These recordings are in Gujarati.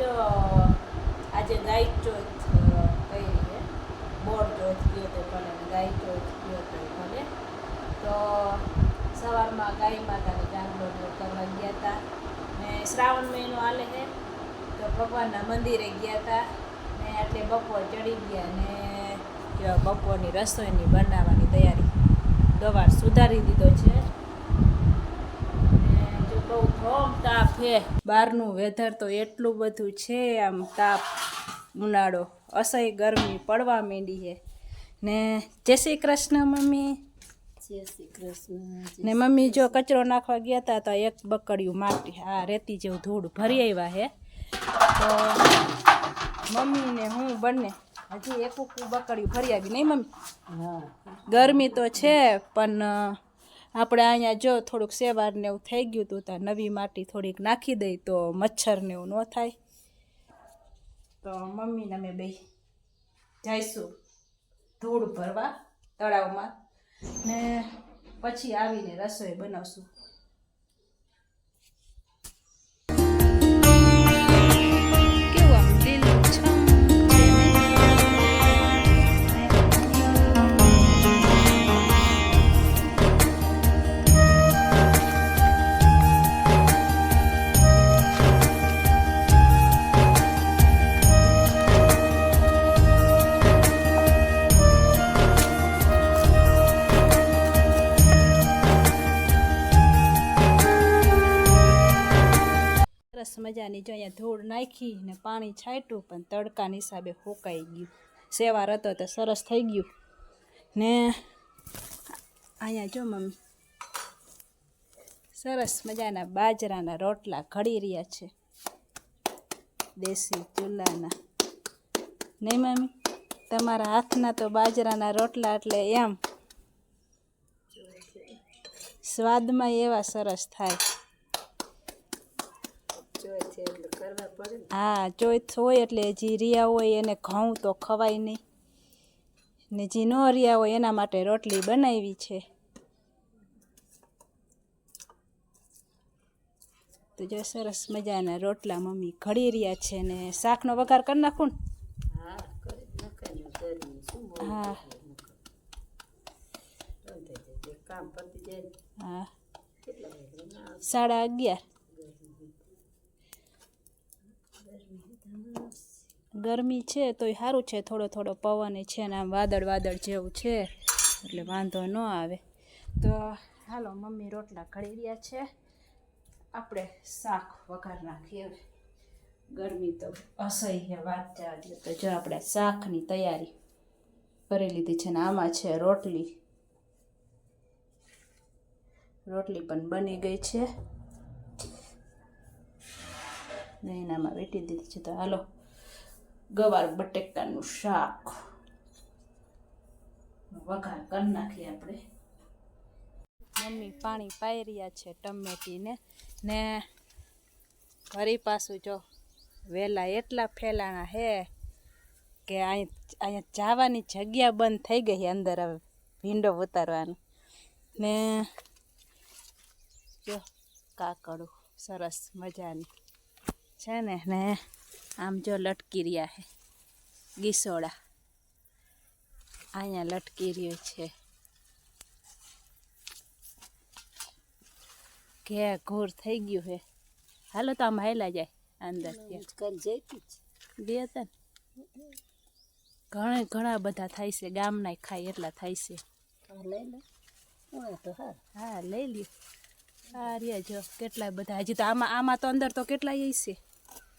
જ આજે ગાય ચોથ કહી છે બોર ચોથ ગયો તો ભલે ગાય ચોથ ગયો તો ભલે તો સવારમાં ગાય માતાને જાગરણ કરવા ગયા હતા ને શ્રાવણ મહિનો હાલે છે તો ભગવાનના મંદિરે ગયા હતા ને આટલે બપોર ચડી ગયા ને બપોરની રસોઈની બનાવવાની તૈયારી દવાર સુધારી દીધો છે. બહુ ભમ તાપ છે. બહારનું વેધર તો એટલું બધું છે આમ તાપ. ઉનાળો અસહ્ય ગરમી પડવા માંડી છે. ને જય શ્રી કૃષ્ણ મમ્મી. જય શ્રી કૃષ્ણ ને મમ્મી જો કચરો નાખવા ગયા હતા તો એક બકડિયું માટી આ રેતી જેવું ધૂળ ભરી આવ્યા હે તો મમ્મી ને હું બંને હજી એક બકડિયું ભરી આવી નહીં મમ્મી? હા. ગરમી તો છે પણ આપણે અહીંયા જો થોડુંક સેવાર ને એવું થઈ ગયું હતું તો નવી માટી થોડીક નાખી દઈ તો મચ્છર ને એવું ન થાય. તો મમ્મીને અમે બે જઈશું ધૂળ ભરવા તળાવમાં ને પછી આવીને રસોઈ બનાવશું. મજાની જો અહીંયા ધૂળ નાખી ને પાણી છાંટ્યું, પણ તડકાની હિસાબે ફૂંકાઈ ગયું. સેવાર હતો તો સરસ થઈ ગયું. ને અહીંયા જો મમ્મી સરસ મજાના બાજરાના રોટલા ઘડી રહ્યા છે. દેશી ચૂલાના. નહીં મમ્મી, તમારા હાથના તો બાજરાના રોટલા એટલે એમ. સ્વાદમાં એવા સરસ થાય. છે એટલે કરવા પડે હા ચોથ હોય એટલે જે રિયા હોય એને ઘઉં તો ખવાય નહીં. ને જે ન રિયા હોય એના માટે રોટલી બનાવી છે. તો જો સરસ મજાના રોટલા મમ્મી ઘડી રહ્યા છે ને શાકનો વઘાર કરી નાખું ને? હા હા. સાડા અગિયાર. ગરમી છે તોય સારું છે, થોડો થોડો પવન છે ને આમ વાદળ વાદળ જેવું છે, એટલે વાંધો ન આવે. તો હાલો, મમ્મી રોટલા ઘડી રહ્યા છે. આપણે શાક વઘાર નાખીએ હવે. ગરમી તો અસહ્ય વાત ચાલી તો. જો આપણે શાકની તૈયારી કરી લીધી છે ને આમાં છે રોટલી. રોટલી પણ બની ગઈ છે. એનામાં વેટી દીધી છે. તો હાલો ગવાર બટેકાનું શાક. વઘાર કરી નાખીએ આપણે. મમ્મી પાણી પાઈ રહ્યા છે ટમેટીને. ને ફરી પાછું જો વેલા એટલા ફેલાણા હે કે અહીં અહીંયા જવાની જગ્યા બંધ થઈ ગઈ અંદર હવે વિન્ડો ઉતારવાનું. ને જો કાકડું સરસ મજાની છે ને ને આમ જો લટકી રહ્યા છે ગીસોડા. અહીંયા લટકી રહ્યો છે. ઘે ઘોર થઈ ગયું હે. હાલો તો આમ હાયલા જાય અંદર બે હતા ઘણા ઘણા બધા થાય છે. ગામના ખાય એટલા થાય છે. હા લઈ લ્યો. હા રહ્યા જો. કેટલા બધા. હજી તો આમાં આમાં તો અંદર તો કેટલા છે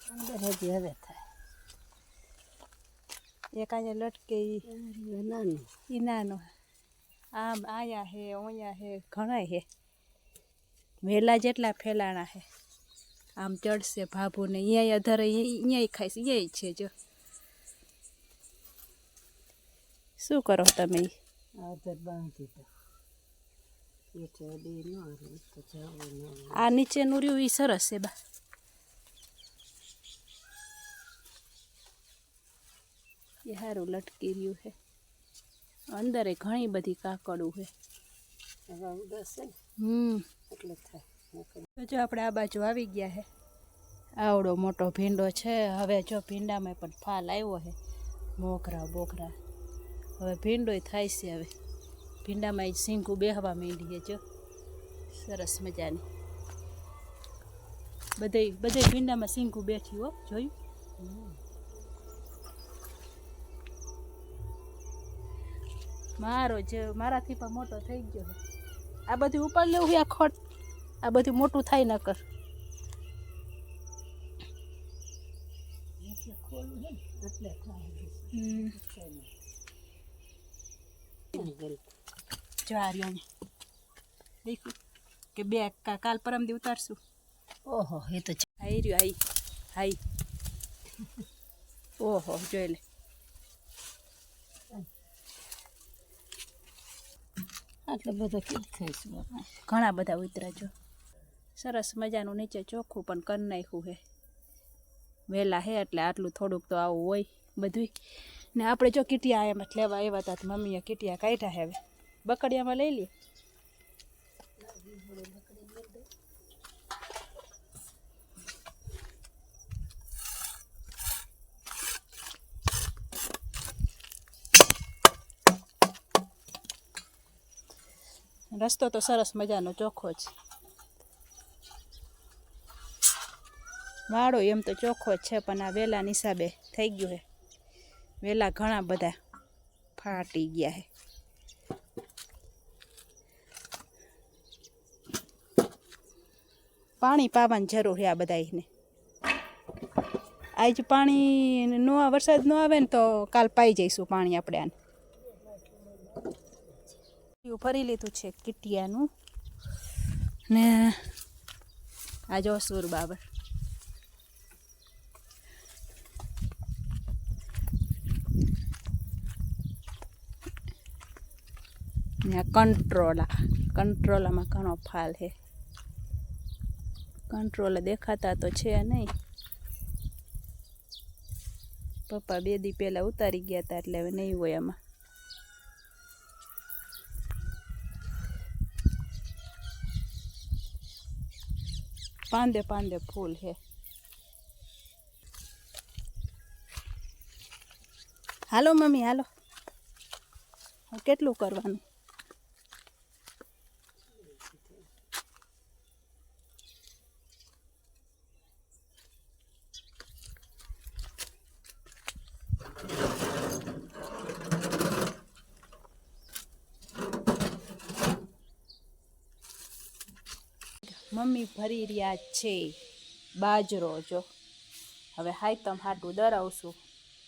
અંદર હજી હવે થાય. એક અહીંયા લટકે ઈ. આ નાનું. ઈ નાનો. આમ આયા હે ઓયા હે ઘણા હે. વેલા જેટલા ફેલાણા હે. આમ ચડશે ભાભુ ને અહીંયા અધારે અહીંયા ખાઈશ. અહીંયા છે જો. શું કરો તમે? આદર બાંધી આવે આ નીચેનું રહ્યું એ સરસ છે બા. એ સારું લટકી રહ્યું છે અંદરે ઘણી બધી કાકડું છે હમ. એટલે થાય જો આપણે આ બાજુ આવી ગયા છે આવડો મોટો ભીંડો છે. હવે જો ભીંડામાં પણ ફાલ આવ્યો છે મોગરા બોગરા હવે ભીંડોય થાય છે હવે. ભીંડામાં એ સિંગું બેહવા માંડીએ જો. સરસ મજાની. બધે બધે ભીંડામાં સિંકું બેઠી હો. જોયું? મારો જે મારાથી પણ મોટો થઈ ગયો છે. આ બધું ઉપર લેવું આ ખોટ. આ બધું મોટું થાય ન કર. કે બે કા કાલ પરમદી ઉતારશું. ઓહો એ તો આઈ રહ્યો આઈ આઈ. ઓહો જોઈ લે. આટલા બધો કીધ થઈશું આપણે ઘણા બધા ઉતરા જો. સરસ મજાનું નીચે ચોખ્ખું પણ કરી નાખ્યું હે વહેલા હે એટલે આટલું થોડુંક તો આવું હોય બધું ને આપણે જો કીટિયા એમ લેવા આવ્યા હતા મમ્મીએ કીટિયા કાઢ્યા હવે. બકડિયામાં લઈ લઈએ રસ્તો તો સરસ મજાનો, ચોખ્ખો છે વાળો એમ તો ચોખ્ખો છે, પણ આ વેલા હિસાબે થઈ ગયું હે. વેલા ઘણા બધા ફાટી ગયા હે. પાણી પાવાની જરૂર છે આ બધાને આજ પાણી નો, વરસાદ ન આવે ને તો કાલ પાઈ જઈશું પાણી આપણે આને. એવું ભરી લીધું છે કીટિયાનું. ને આ જો સુર બાબર. ને આ કંટ્રોલા, કંટ્રોલામાં ઘણો ફાલ છે. કંટ્રોલ દેખાતા તો છે નહીં. પપ્પા બે દી પહેલાં ઉતારી ગયા હતા એટલે હવે નહીં હોય આમાં. પાંદે પાંદે ફૂલ છે હાલો મમ્મી હાલો કેટલું કરવાનું? મમ્મી ભરી રહ્યા છે બાજરો, જો. હવે હાયતમ હાટું દરાવશું.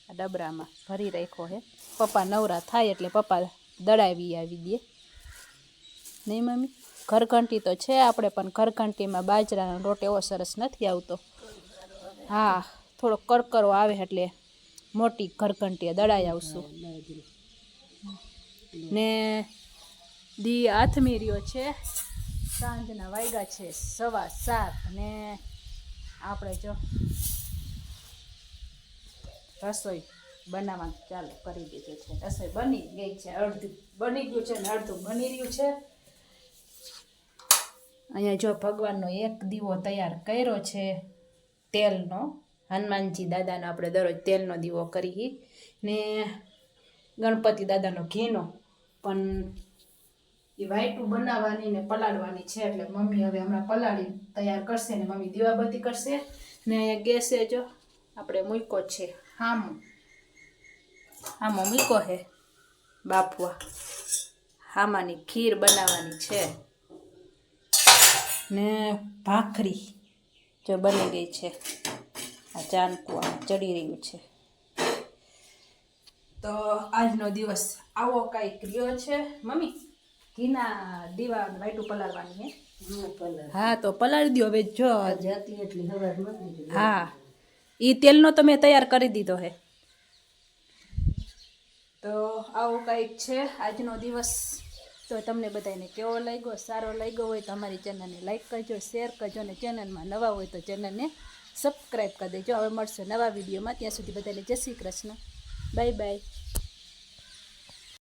આ ડબરામાં ભરી રાખ્યો હે. પપ્પા નવરા થાય એટલે પપ્પા દડાવી આવી દે. નહીં મમ્મી? ઘરઘંટી તો છે આપણે, પણ ઘરઘંટીમાં બાજરાનો રોટ એવો સરસ નથી આવતો. હા, થોડો કરકરો આવે એટલે મોટી ઘરઘંટી દડાઈ આવશું. ને દી આથમી રહ્યો છે. સાંજના વાગ્યા છે સવા સાત ને આપણે જો રસોઈ બનાવવાનું ચાલુ કરી દીધું છે. રસોઈ બની ગઈ છે, અડધું બની ગયું છે ને અડધું બની રહ્યું છે. અહીંયા જો ભગવાનનો એક દીવો તૈયાર કર્યો છે તેલનો, હનુમાનજી દાદાનો આપણે દરરોજ તેલનો દીવો કરી ને ગણપતિ દાદાનો ઘીનો. પણ એ વાઈટું બનાવવાની ને પલાળવાની છે એટલે મમ્મી હવે હમણાં પલાળી તૈયાર કરશે ને મમ્મી દીવાબત્તી કરશે ને અહીંયા ગેસે જો, આપણે મૂકો છે. હામો. હામો મૂકો હે બાફવા હામાની ખીર બનાવવાની છે. ને ભાખરી જો બની ગઈ છે. આ ચાનકું ચડી રહ્યું છે. તો આજનો દિવસ આવો કાંઈક રહ્યો છે. મમ્મી? ઘીના દીવા વાઈટું પલાળવાની હે. હા તો પલાળી દો હવે જો. જતી એટલી નથી હા. એ તેલનો તમે તૈયાર કરી દીધો હે. તો આવું કંઈક છે આજનો દિવસ. તો તમને બધાને કેવો લાગ્યો સારો લાગ્યો હોય તો અમારી ચેનલને લાઈક કરજો શેર કરજો અને ચેનલમાં નવા હોય તો ચેનલને સબસ્ક્રાઈબ કરી દેજો. હવે મળશે નવા વિડીયોમાં. ત્યાં સુધી બધાને જય શ્રી કૃષ્ણ. Bye bye.